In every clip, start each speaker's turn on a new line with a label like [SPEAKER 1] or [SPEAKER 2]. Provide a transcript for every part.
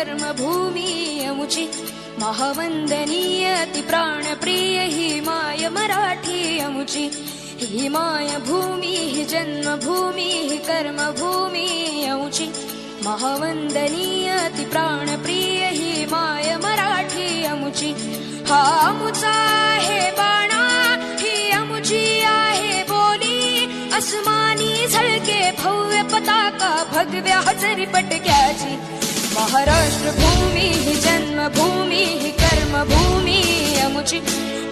[SPEAKER 1] कर्मभूमी अमुची महावंदनीय ती प्राणप्रिय ही माय मराठी अमुची ही माय भूमी जन्मभूमी ही कर्मभूमी अमुची महावंदनीय ती प्राणप्रिय ही माय मराठी अमुची हा अमुचा आहे बाणा ही अमुची आहे बोली अस्मानी झळके भव्य पताका भगव्या हजरी पटक्याची महाराष्ट्र भूमी ही जन्मभूमी कर्मभूमी अमुची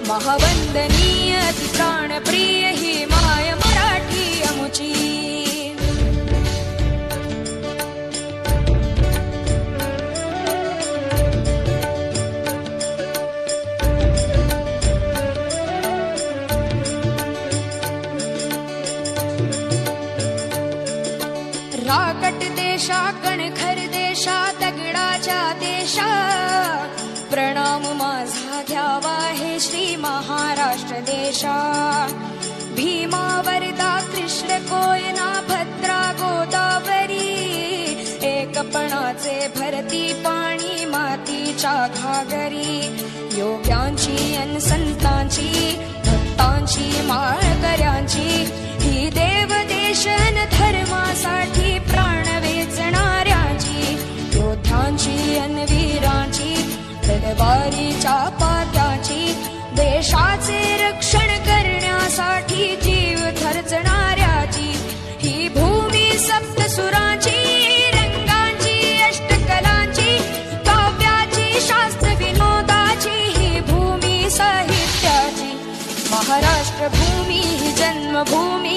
[SPEAKER 1] महावंदनीय ती प्राणप्रिय ही माय राकट देशा कणखर देशा दगडाच्या देशा। प्रणाम माझा घ्यावा हे श्री महाराष्ट्र देशा। भीमा वरदा कृष्ण कोयना भद्रा गोदावरी। एकपणाचे भरती पाणी मातीच्या घागरी। योग्यांची अन तलवारीच्या पात्याची देशाचे रक्षण करण्यासाठी जीव खर्चणाऱ्याची ही भूमी सप्तसुरांची रंगांची अष्टकलांची काव्याची शास्त्र विनोदाची ही भूमी साहित्याची. महाराष्ट्र भूमी ही जन्मभूमी.